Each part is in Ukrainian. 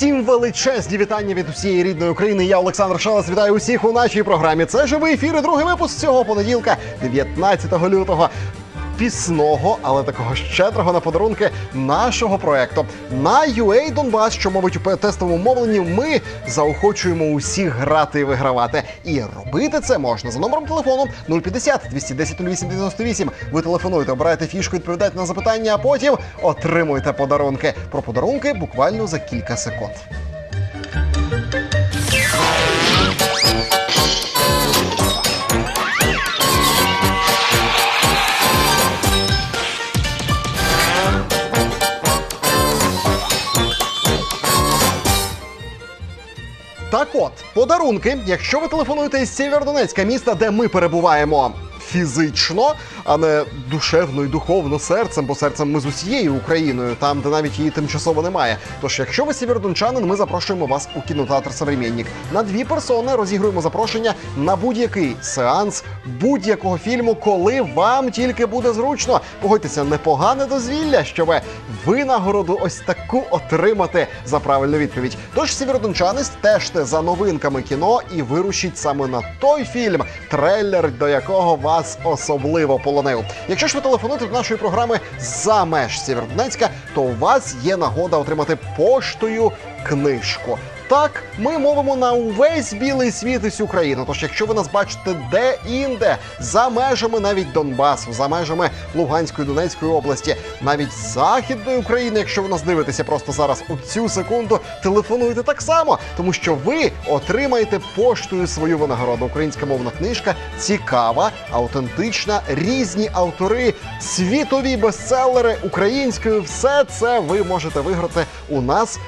Усім величезні вітання від усієї рідної України. Я Олександр Шалас. Вітаю усіх у нашій програмі. Це живий ефір і другий випуск цього понеділка, 19 лютого. Пісного, але такого щедрого на подарунки нашого проекту на UA Донбас, що мовить у тестовому мовленні. Ми заохочуємо усіх грати і вигравати. І робити це можна за номером телефону 050 210 08 98. Ви телефонуєте, обираєте фішку, відповідаєте на запитання, а потім отримуєте подарунки. Про подарунки буквально за кілька секунд. Так от, подарунки, якщо ви телефонуєте із Сєвєродонецька, міста, де ми перебуваємо фізично, а не душевно і духовно серцем, бо серцем ми з усією Україною, там, де навіть її тимчасово немає. Тож, якщо ви сєвєродончанин, ми запрошуємо вас у кінотеатр Современник. На дві персони розігруємо запрошення на будь-який сеанс будь-якого фільму, коли вам тільки буде зручно. Погодьтеся, непогане дозвілля, щоб винагороду ось таку отримати за правильну відповідь. Тож сєвєродончани стежте за новинками кіно і вирушіть саме на той фільм, трейлер до якого вас особливо полонив. Якщо ж ви телефонуєте до нашої програми за меж Сєвєродонецька, то у вас є нагода отримати поштою книжку. Так, ми мовимо на увесь білий світ і всю Україну. Тож, якщо ви нас бачите де-інде, за межами навіть Донбасу, за межами Луганської Донецької області, навіть західної України, якщо ви нас дивитеся просто зараз у цю секунду, телефонуйте так само, тому що ви отримаєте поштою свою винагороду. Українська мовна книжка цікава, автентична, різні автори, світові бестселери українською. Все це ви можете виграти у нас,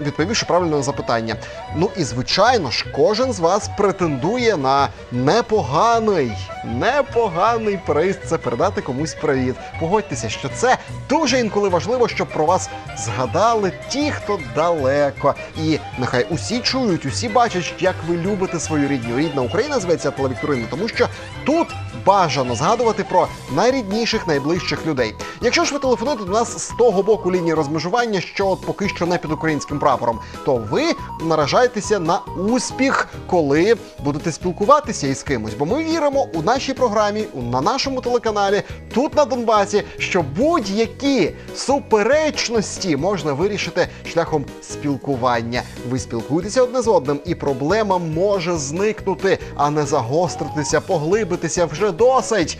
відповівши правильно на запитання. Ну і звичайно ж, кожен з вас претендує на непоганий, непоганий приз. Це передати комусь привіт. Погодьтеся, що це дуже інколи важливо, щоб про вас згадали ті, хто далеко. І нехай усі чують, усі бачать, як ви любите свою рідню. Рідна Україна зветься телевікторина, тому що тут бажано згадувати про найрідніших, найближчих людей. Якщо ж ви телефонуєте до нас з того боку лінії розмежування, що от поки що не під українським прапором, то ви наражаєтеся на успіх, коли будете спілкуватися із кимось. Бо ми віримо у нашій програмі, на нашому телеканалі, тут на Донбасі, що будь-які суперечності можна вирішити шляхом спілкування. Ви спілкуєтеся одне з одним, і проблема може зникнути, а не загостритися, поглибитися вже досить.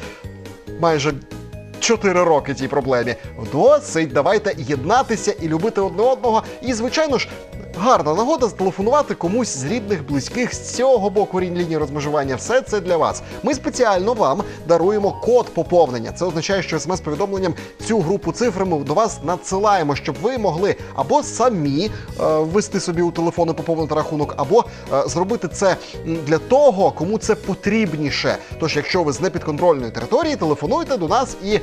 Майже чотири роки цій проблемі. Досить, давайте єднатися і любити одне одного. І, звичайно ж, гарна нагода зателефонувати комусь з рідних, близьких з цього боку лінії розмежування. Все це для вас. Ми спеціально вам даруємо код поповнення. Це означає, що смс-повідомленням цю групу цифр ми до вас надсилаємо, щоб ви могли або самі е, собі у телефон і поповнити рахунок, або е, зробити це для того, кому це потрібніше. Тож, якщо ви з непідконтрольної території, телефонуйте до нас і е,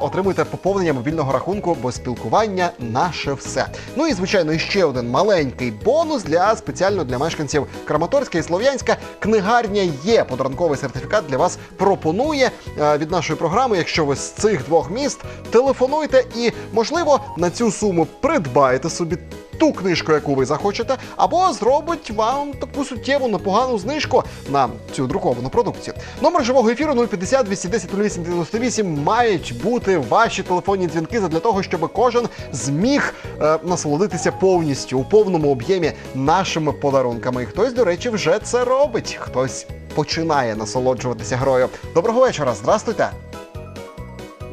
отримуйте поповнення мобільного рахунку, бо спілкування наше все. Ну і звичайно, ще один маленький бонус для спеціально для мешканців Краматорська і Слов'янська. Книгарня є подарунковий сертифікат для вас пропонує е, від нашої програми. Якщо ви з цих двох міст телефонуйте і, можливо, на цю суму придбаєте собі ту книжку, яку ви захочете, або зробить вам таку суттєву непогану знижку на цю друковану продукцію. Номер живого ефіру 050 210 08 98 мають бути ваші телефонні дзвінки для того, щоб кожен зміг е, насолодитися повністю у повному об'ємі нашими подарунками. І хтось, до речі, вже це робить. Хтось починає насолоджуватися грою. Доброго вечора, здрастуйте.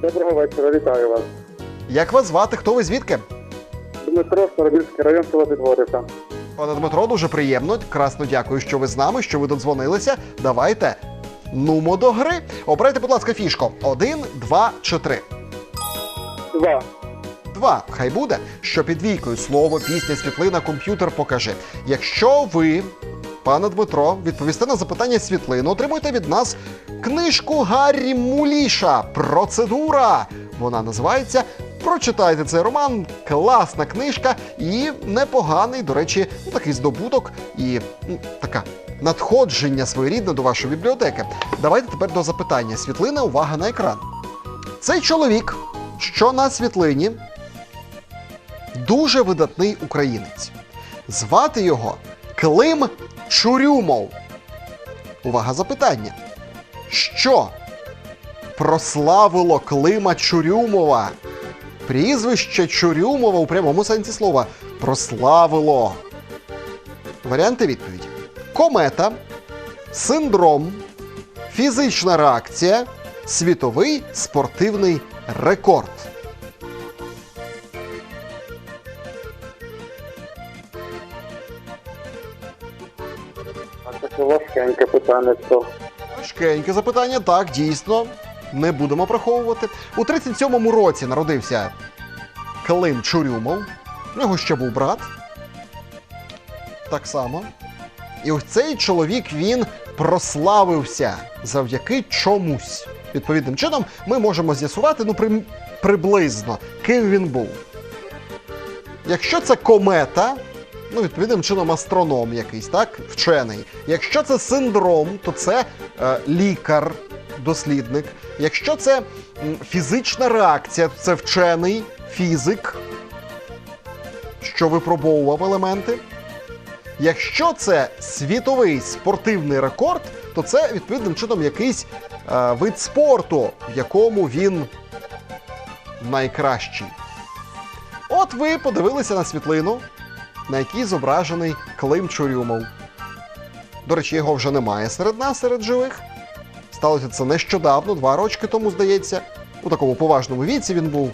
Доброго вечора, вітаю вас. Як вас звати? Хто ви звідки? Дмитро, Старобільський район, село Підворівка. Пане Дмитро, дуже приємно. Красно дякую, що ви з нами, що ви додзвонилися. Давайте. Нумо до гри. Обирайте, будь ласка, фішку. Один, два чи три. Два. Два. Хай буде, що під двійкою слово, пісня, світлина, комп'ютер покажи. Якщо ви, пане Дмитро, відповісте на запитання світлину, отримуйте від нас книжку Гаррі Муліша. Процедура. Вона називається. Прочитайте цей роман, класна книжка і непоганий, до речі, ну, такий здобуток і ну, така надходження своєрідне до вашої бібліотеки. Давайте тепер до запитання. Світлина, увага на екран. Цей чоловік, що на світлині, дуже видатний українець. Звати його Клим Чурюмов. Увага запитання. Що прославило Клима Чурюмова? Прізвище Чурюмова у прямому сенсі слова прославило. Варіанти відповіді: комета, синдром, фізична реакція, світовий спортивний рекорд. Важкеньке питання, Важкеньке запитання, так, дійсно. Не будемо приховувати. У 37-му році народився Клим Чурюмов. У нього ще був брат. Так само. І ось цей чоловік він прославився завдяки чомусь. Відповідним чином, ми можемо з'ясувати ну, при, приблизно, ким він був. Якщо це комета, ну, відповідним чином астроном якийсь, так? Вчений. Якщо це синдром, то це е, лікар, дослідник. Якщо це фізична реакція, це вчений фізик, що випробовував елементи. Якщо це світовий спортивний рекорд, то це відповідним чином якийсь е, вид спорту, в якому він найкращий. От ви подивилися на світлину, на якій зображений Клим Чурюмов. До речі, його вже немає серед нас, серед живих. Сталося це нещодавно, два рочки тому, здається. У такому поважному віці він був.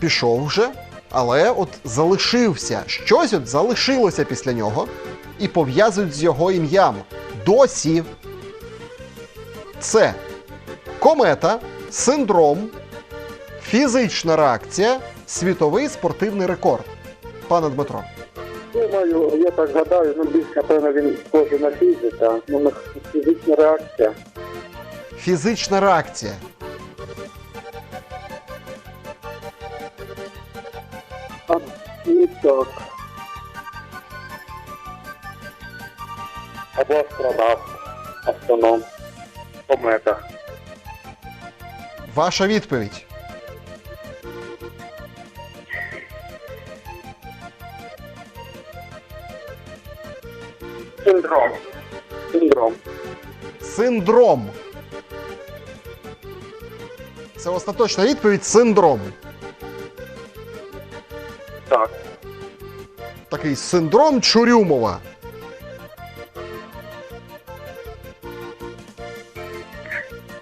Пішов вже, але от залишився. Щось от залишилося після нього і пов'язують з його ім'ям. Досі. Це комета, синдром, фізична реакція, світовий спортивний рекорд. Пане Дмитро. Думаю, я так гадаю, ну більш напевно він схожий на фізика, ну на фізична реакція. Фізична реакція. А, і так. Або астронавт, астроном, комета. Ваша відповідь. Синдром. Це остаточна відповідь синдром. Так. Такий синдром Чурюмова.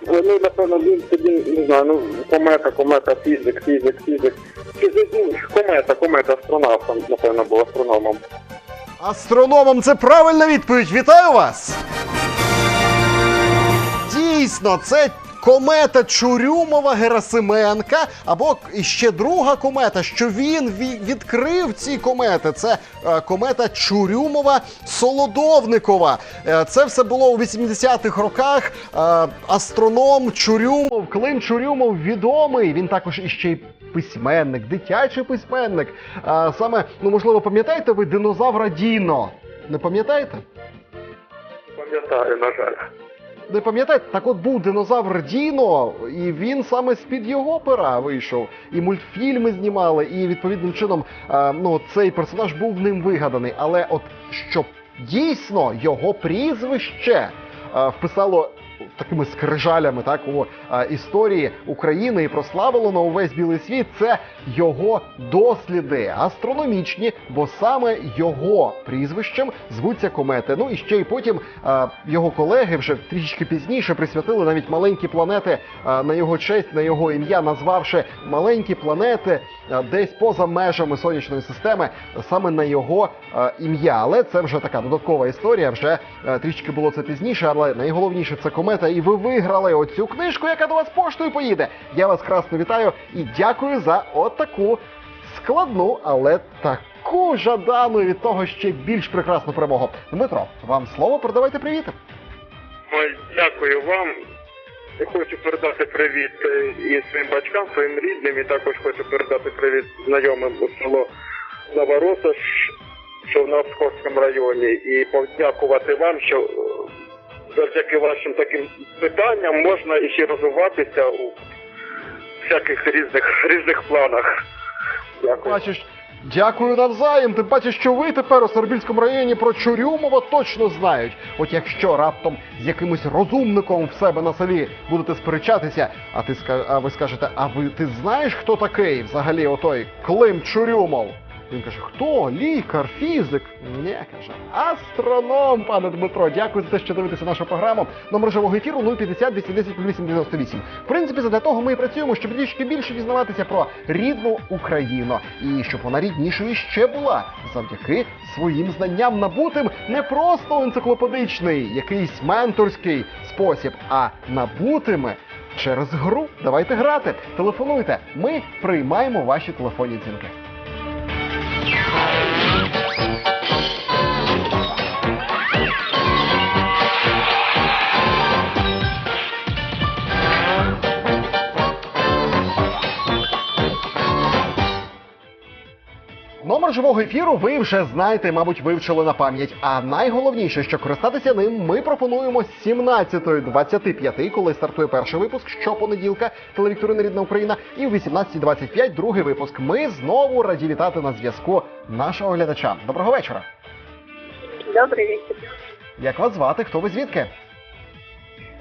Ну, напевно, він тоді, не знаю, ну, комета, комета, фізик, фізик, фізик. Фізик, ну, комета, комета, астронавтом, напевно, був астрономом. Астрономом це правильна відповідь. Вітаю вас! Дійсно, це комета Чурюмова Герасименка, або ще друга комета, що він відкрив ці комети. Це е, комета Чурюмова Солодовникова. Е, це все було у 80-х роках. Е, астроном Чурюмов, Клим Чурюмов відомий. Він також іще й письменник, дитячий письменник. Саме, ну можливо, пам'ятаєте ви динозавра Діно? Не пам'ятаєте? Пам'ятаю, на жаль. Не пам'ятаєте, так от був динозавр Діно, і він саме з-під його пера вийшов. І мультфільми знімали, і відповідним чином е, ну, цей персонаж був ним вигаданий. Але от щоб дійсно його прізвище е, вписало такими скрижалями так, у історії України і прославило на увесь білий світ, це його досліди астрономічні, бо саме його прізвищем звуться комети. Ну і ще й потім його колеги вже трішки пізніше присвятили навіть маленькі планети на його честь, на його ім'я, назвавши маленькі планети десь поза межами сонячної системи, саме на його ім'я. Але це вже така додаткова історія. Вже е, трішки було це пізніше, але найголовніше це комета. І ви виграли оцю книжку, яка до вас поштою поїде. Я вас красно вітаю і дякую за отаку складну, але таку жадану від того ще більш прекрасну перемогу. Дмитро, вам слово передавайте привіти. Дякую вам. Хочу передати привіт е, і своїм батькам, своїм рідним, і також хочу передати привіт знайомим у село Новоросош, що в Новському районі, і подякувати вам, що завдяки вашим таким питанням можна іще розвиватися у всяких різних різних планах. Дякую. Бачиш, Дякую навзаєм. Тим паче, що ви тепер у Сарбільському районі про Чурюмова точно знають. От якщо раптом з якимось розумником в себе на селі будете сперечатися, а ти а ви скажете, а ви ти знаєш, хто такий взагалі отой Клим Чурюмов? Він каже, хто? Лікар, фізик? Ні, каже, астроном, пане Дмитро. Дякую за те, що дивитеся нашу програму. Номер живого ефіру 050 210 898. В принципі, задля того ми і працюємо, щоб трішки більше дізнаватися про рідну Україну. І щоб вона ріднішою ще була завдяки своїм знанням набутим не просто енциклопедичний, якийсь менторський спосіб, а набутими через гру. Давайте грати. Телефонуйте. Ми приймаємо ваші телефонні дзвінки. Живого ефіру ви вже знаєте, мабуть, вивчили на пам'ять. А найголовніше, що користатися ним, ми пропонуємо з 17.25, коли стартує перший випуск щопонеділка телевікторина Рідна Україна, і в 18.25 другий випуск. Ми знову раді вітати на зв'язку нашого глядача. Доброго вечора. Добрый вечер. Як вас звати? Хто ви звідки?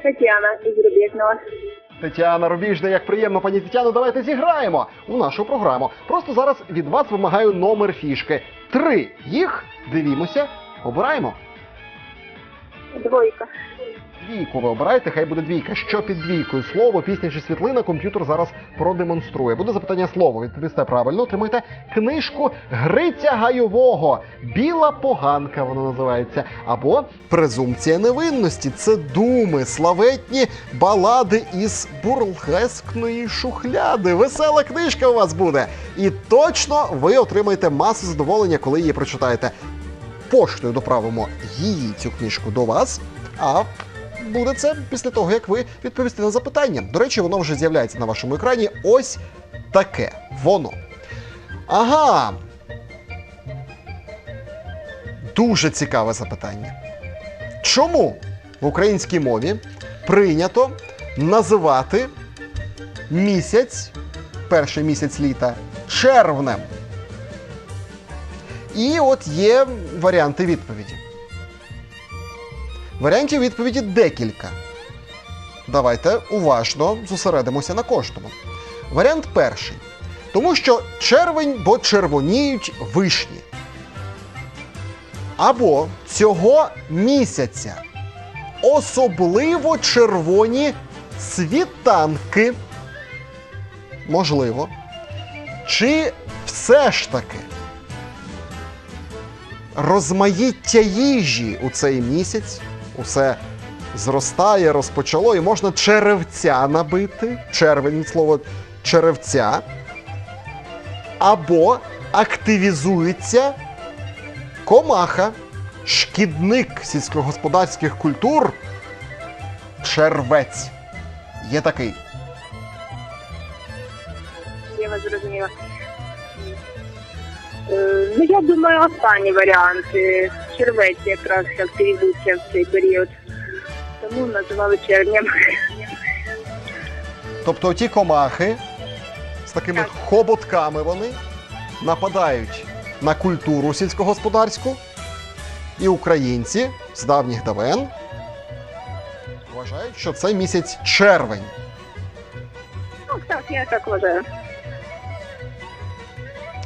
Татьяна из Рубежного. Тетяна Рубіжна, як приємно, пані Тетяно, давайте зіграємо у нашу програму. Просто зараз від вас вимагаю номер фішки. Три їх дивімося, обираємо. Двойка. Двійку ви обираєте, хай буде двійка. Що під двійкою? Слово, пісня чи світлина, комп'ютер зараз продемонструє. Буде запитання слово. Відповісте правильно. Отримуєте книжку Гриця Гайового. Біла поганка вона називається. Або Презумпція невинності. Це думи, славетні балади із бурлескної шухляди. Весела книжка у вас буде. І точно ви отримаєте масу задоволення, коли її прочитаєте. Поштою доправимо її цю книжку до вас. А буде це після того, як ви відповісте на запитання. До речі, воно вже з'являється на вашому екрані. Ось таке воно. Ага. Дуже цікаве запитання. Чому в українській мові прийнято називати місяць, перший місяць літа, червнем? І от є варіанти відповіді. Варіантів відповіді декілька. Давайте уважно зосередимося на кожному. Варіант перший. Тому що червень, бо червоніють вишні. Або цього місяця особливо червоні світанки. Можливо. Чи все ж таки розмаїття їжі у цей місяць усе зростає, розпочало, і можна черевця набити. Червень від слова черевця. Або активізується комаха, шкідник сільськогосподарських культур. Червець. Є такий. Я вас зрозуміла. Е, Ну, я думаю, останній варіант. Е, Червець якраз активізується в цей період. Тому називали червнем. Тобто ті комахи з такими Так. хоботками вони нападають на культуру сільськогосподарську, і українці з давніх давен вважають, що це місяць червень. Ну, так, я так вважаю.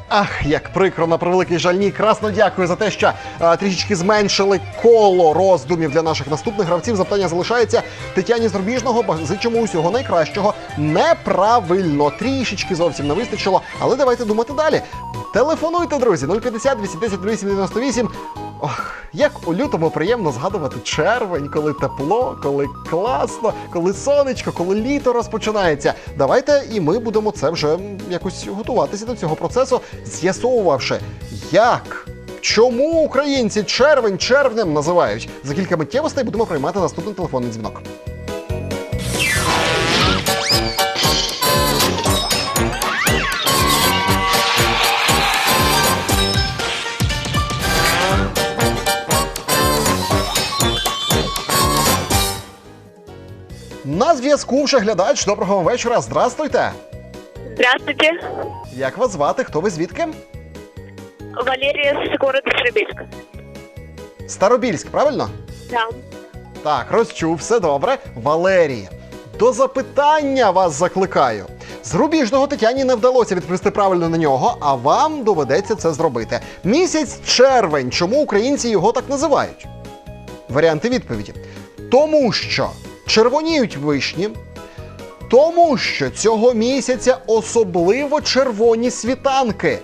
Ах, як прикро на превеликий жаль. Ні, красно дякую за те, що а, трішечки зменшили коло роздумів для наших наступних гравців. Запитання залишається Тетяні Зарубіжного. базичому усього найкращого. Неправильно, трішечки зовсім не вистачило. Але давайте думати далі. Телефонуйте, друзі, 050 210 898. Ох, як у лютому приємно згадувати червень, коли тепло, коли класно, коли сонечко, коли літо розпочинається. Давайте і ми будемо це вже якось готуватися до цього процесу, з'ясовувавши, як. Чому українці червень червнем називають? За кілька миттєвостей будемо приймати наступний телефонний дзвінок. На зв'язку вже глядач. Доброго вам вечора. Здрастуйте. Здравствуйте. Як вас звати? Хто ви звідки? Валерия с города Шербельска. Старобільськ, правильно? Да. Так, розчув, все добре. Валерія. До запитання вас закликаю. З рубіжного Тетяні не вдалося відповісти правильно на нього, а вам доведеться це зробити. Місяць червень. Чому українці його так називають? Варіанти відповіді. Тому що червоніють вишні, тому що цього місяця особливо червоні світанки.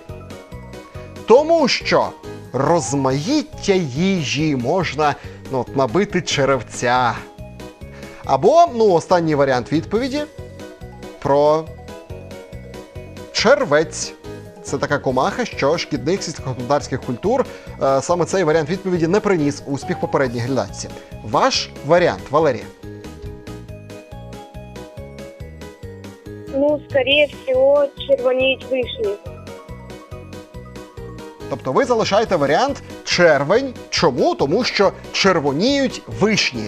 Тому що розмаїття їжі можна ну, от, набити черевця. Або, ну, останній варіант відповіді про червець. Це така комаха, що шкідник сільськогосподарських культур. Е, саме цей варіант відповіді не приніс успіх попередній глядачці. Ваш варіант, Валерія. Ну, скорее всего, червонеют вишни. Тобто ви залишаєте варіант червень. Чому? Тому що червоніють вишні.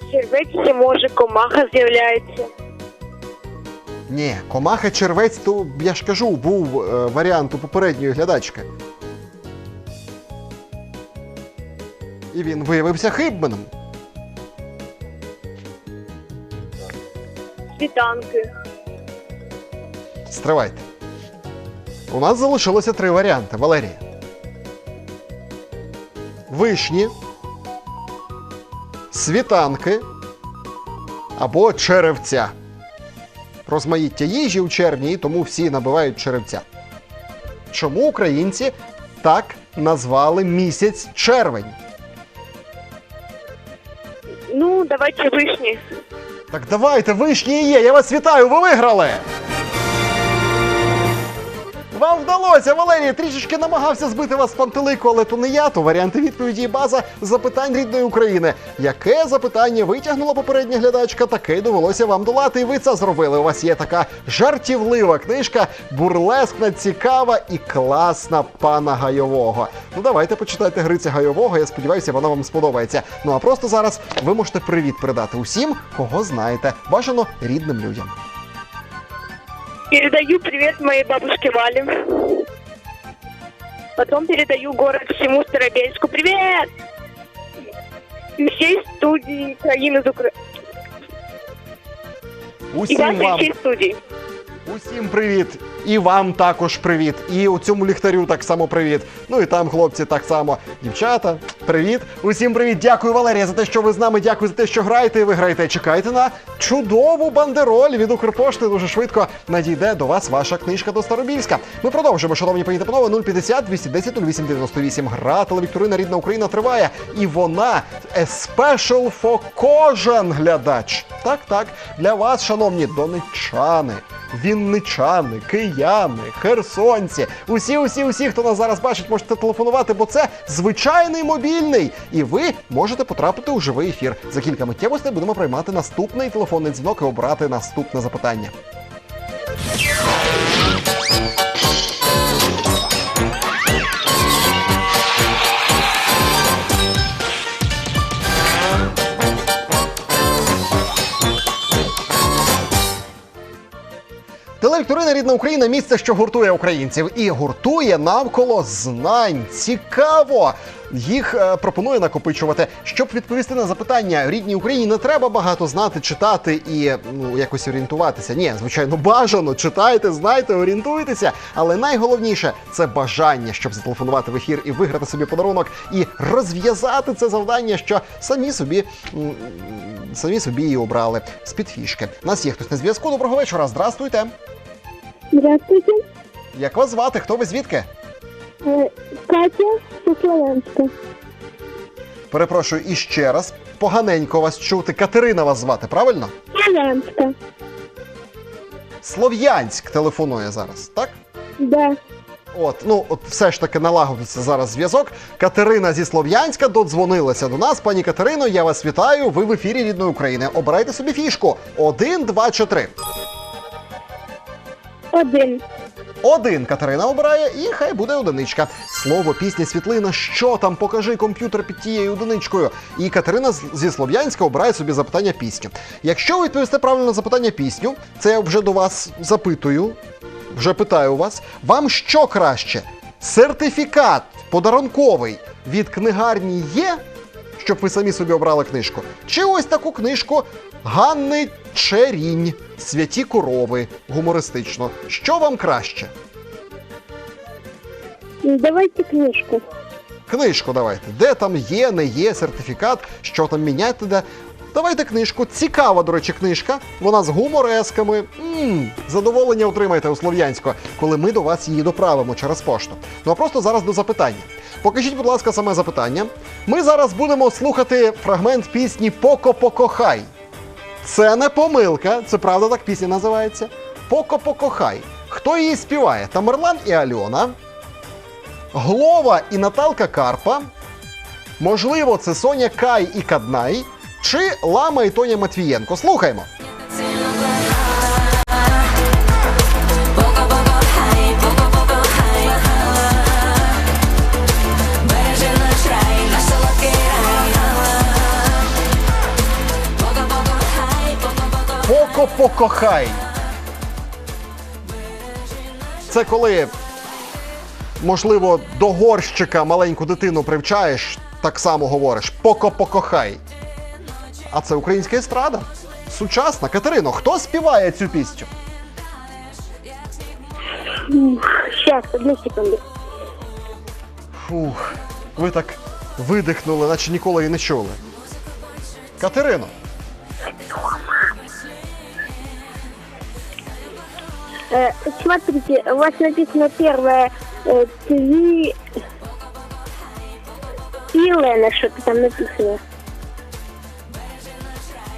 В червеці може комаха з'являється. Ні, комаха червець, то я ж кажу, був е, варіант у попередньої глядачки. І він виявився хибним. Світанки. Стривайте. У нас залишилося три варіанти, Валерія. Вишні, світанки або черевця. Розмаїття їжі у червні, і тому всі набивають черевця. Чому українці так назвали місяць червень? Давайте вишні. Так давайте, вишні є, я вас вітаю, ви виграли! Вам вдалося, Валерій, трішечки намагався збити вас з пантелику, але то не я, то варіанти відповіді і база запитань рідної України. Яке запитання витягнула попередня глядачка, таке й довелося вам долати, і ви це зробили. У вас є така жартівлива книжка, бурлескна, цікава і класна пана Гайового. Ну давайте почитайте Гриця Гайового. Я сподіваюся, вона вам сподобається. Ну а просто зараз ви можете привіт передати усім, кого знаєте, бажано рідним людям. Передаю привет моей бабушке Вале. Потом передаю город всему Старобельску. Привет! И всей студии Украины из Укра... И Усім вашей вам. всей студии. Усім привіт! І вам також привіт. І у цьому ліхтарю так само привіт. Ну і там, хлопці, так само. Дівчата, привіт. Усім привіт. Дякую, Валерія, за те, що ви з нами. Дякую за те, що граєте. І ви граєте. Чекайте на чудову бандероль від Укрпошти. Дуже швидко надійде до вас ваша книжка до Старобільська. Ми продовжуємо, шановні пані та панове, 050 210 0898. Гра телевікторина Рідна Україна триває. І вона a special for кожен глядач. Так, так, для вас, шановні донеччани. Вінничани, кияни, херсонці, усі, усі, усі, хто нас зараз бачить, можете телефонувати, бо це звичайний мобільний. І ви можете потрапити у живий ефір. За кілька миттєвостей будемо приймати наступний телефонний дзвінок і обрати наступне запитання. Телевікторина Рідна Україна місце, що гуртує українців, і гуртує навколо знань. Цікаво! Їх е, пропонує накопичувати. Щоб відповісти на запитання, рідній Україні не треба багато знати, читати і ну якось орієнтуватися. Ні, звичайно, бажано читайте, знайте, орієнтуйтеся. Але найголовніше це бажання, щоб зателефонувати в ефір і виграти собі подарунок, і розв'язати це завдання, що самі собі. Самі собі її обрали з під фішки. Нас є хтось на зв'язку. Доброго вечора. Здрастуйте. Здравствуйте. Як вас звати? Хто ви звідки? Э, Катя Славянска. Перепрошую іще раз. Поганенько вас чути. Катерина вас звати, правильно? Славянска. Слов'янськ телефонує зараз, так? Да. От, ну от все ж таки налагодиться зараз зв'язок. Катерина зі Слов'янська додзвонилася до нас. Пані Катерино, я вас вітаю. Ви в ефірі рідної України. Обирайте собі фішку. Один, два чи три. Один. Один Катерина обирає, і хай буде одиничка. Слово, пісня, світлина, що там, покажи комп'ютер під тією одиничкою. І Катерина зі Слов'янська обирає собі запитання пісню. Якщо ви відповісте правильно на запитання пісню, це я вже до вас запитую, вже питаю вас, вам що краще? Сертифікат подарунковий від книгарні є, щоб ви самі собі обрали книжку? Чи ось таку книжку Ганни Черінь, Святі корови, гумористично. Що вам краще? Давайте книжку. Книжку давайте. Де там є, не є сертифікат, що там міняти де. Давайте книжку. Цікава, до речі, книжка. Вона з гуморесками. Мм, задоволення отримаєте у Слов'янську, коли ми до вас її доправимо через пошту. Ну а просто зараз до запитання. Покажіть, будь ласка, саме запитання. Ми зараз будемо слухати фрагмент пісні Поко покохай. Це не помилка, це правда так пісня називається. Поко покохай. Хто її співає? Тамерлан і Альона. Глова і Наталка Карпа. Можливо, це Соня Кай і Каднай. Чи Лама і Тоня Матвієнко. Слухаймо. Поко покохай. Це коли, можливо, до горщика маленьку дитину привчаєш, так само говориш Поко покохай. А це українська естрада. Сучасна. Катерино, хто співає цю пісню? Сейчас, одну секунду. Фух, ви так видихнули, наче ніколи і не чули. Катерино, смотрите, у вас написано первое э, Тви... Илена, что-то там написано.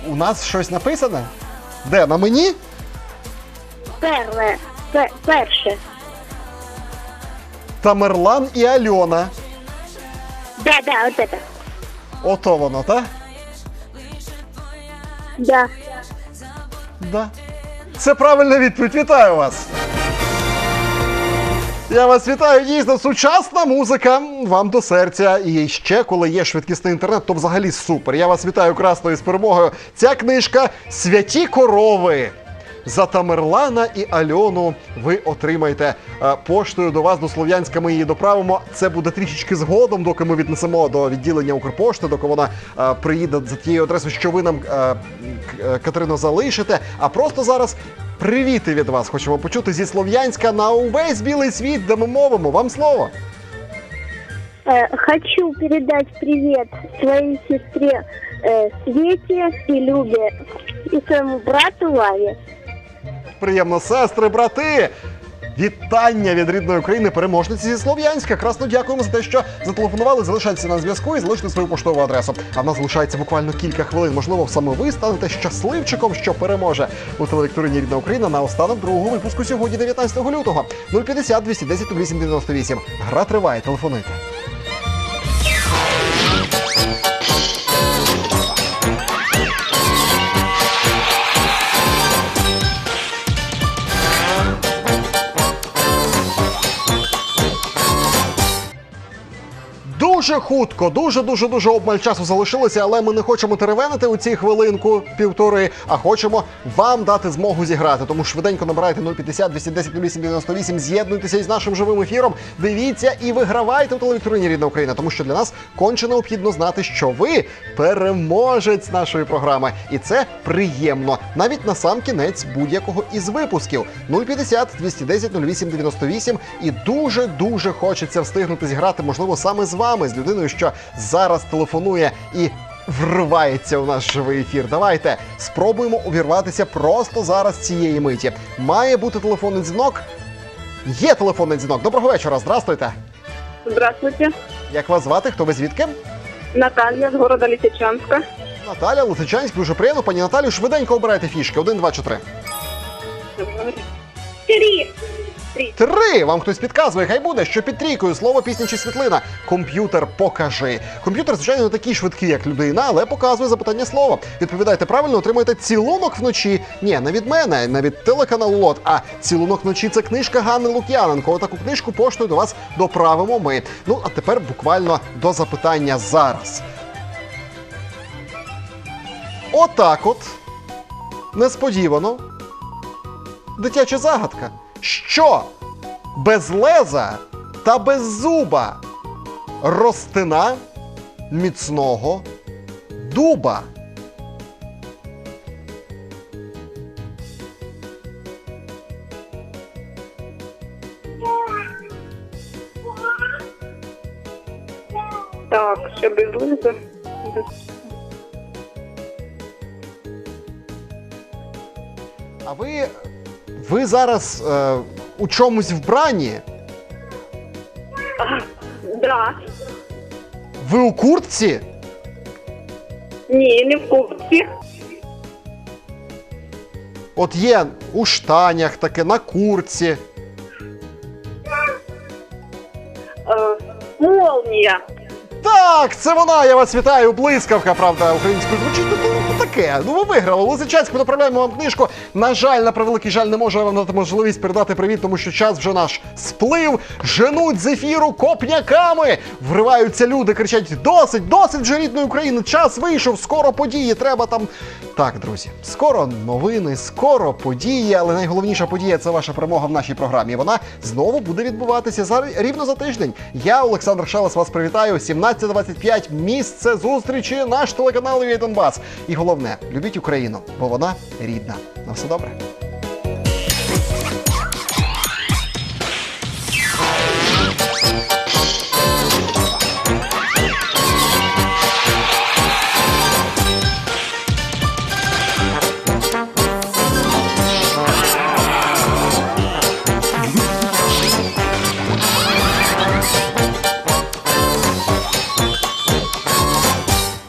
у нас щось написане? Де? На мені? Первое. Пе- Перше. Тамерлан і Альона. Да, да, вот это. Ото воно, так? Да. Да. Це правильна відповідь. Вітаю вас. Я вас вітаю. Дійсно, сучасна музика вам до серця. І ще коли є швидкісний інтернет, то взагалі супер. Я вас вітаю красною з перемогою. Ця книжка Святі корови. За Тамерлана і Альону ви отримаєте е, поштою до вас до Слов'янська. Ми її доправимо. Це буде трішечки згодом, доки ми віднесемо до відділення Укрпошти, доки вона е, приїде за тією адресою, що ви нам е, Катерино залишите. А просто зараз привіти від вас хочемо почути зі Слов'янська на увесь білий світ, де ми мовимо. Вам слово. Хочу передать привет своей сестре Свете и Любе и своему брату Лаве. Приємно, сестри, брати! Вітання від рідної України, переможниці зі Слов'янська. Красно дякуємо за те, що зателефонували. Залишайтеся на зв'язку і залиште свою поштову адресу. А в нас залишається буквально кілька хвилин. Можливо, саме ви станете щасливчиком, що переможе у телевікторині Рідна Україна на останок другого випуску сьогодні, 19 лютого. 050 210 898. Гра триває. Телефонуйте. Дуже хутко, дуже дуже дуже обмаль часу залишилося, але ми не хочемо теревенити у ці хвилинку півтори, а хочемо вам дати змогу зіграти. Тому швиденько набирайте 050 210 0898, з'єднуйтеся із нашим живим ефіром. Дивіться і вигравайте у телевікторині Рідна Україна, тому що для нас конче необхідно знати, що ви переможець нашої програми, і це приємно навіть на сам кінець будь-якого із випусків. 050 210 0898 і дуже дуже хочеться встигнути зіграти, можливо, саме з вами, людиною, що зараз телефонує і. Вривається у наш живий ефір. Давайте спробуємо увірватися просто зараз цієї миті. Має бути телефонний дзвінок. Є телефонний дзвінок. Доброго вечора. Здрастуйте. Здравствуйте. Як вас звати? Хто ви звідки? Наталья с города Лисичанска. Наталя Лисичанськ, дуже приємно. Пані Наталю, швиденько обирайте фішки. Один, два, чи три. Три. Вам хтось підказує, хай буде, що під трійкою слово, пісня чи світлина. Комп'ютер покажи. Комп'ютер, звичайно, не такий швидкий, як людина, але показує запитання слова. Відповідайте правильно, отримуєте цілунок вночі. Ні, не від мене, не від телеканалу Лот, а цілунок вночі це книжка Ганни Лук'яненко. Отаку книжку поштою до вас доправимо ми. Ну а тепер буквально до запитання зараз. Отак от. Несподівано. Дитяча загадка. Що без леза та без зуба ростина міцного дуба? Так, ще без лизу. А ви. Ви зараз е, у чомусь вбрані? Да. Ви у куртці? Ні, не в курсі. От є у штанях таке, на куртці. Е, молнія. Так, це вона, я вас вітаю. Блискавка, правда, українською звучить. Ну, ну, таке. Ну ви виграли. Лисичанськ, ми доправляємо вам книжку. На жаль, на превеликий жаль, не можу вам дати можливість передати привіт, тому що час вже наш сплив. Женуть з ефіру копняками. Вриваються люди, кричать: досить, досить вже рідної України. Час вийшов, скоро події. Треба там. Так, друзі, скоро новини, скоро події, але найголовніша подія це ваша перемога в нашій програмі. Вона знову буде відбуватися за рівно за тиждень. Я, Олександр Шалас, вас привітаю. 17.25, місце зустрічі, наш телеканал «Вій Донбас. І головне, любіть Україну, бо вона рідна. На все добре.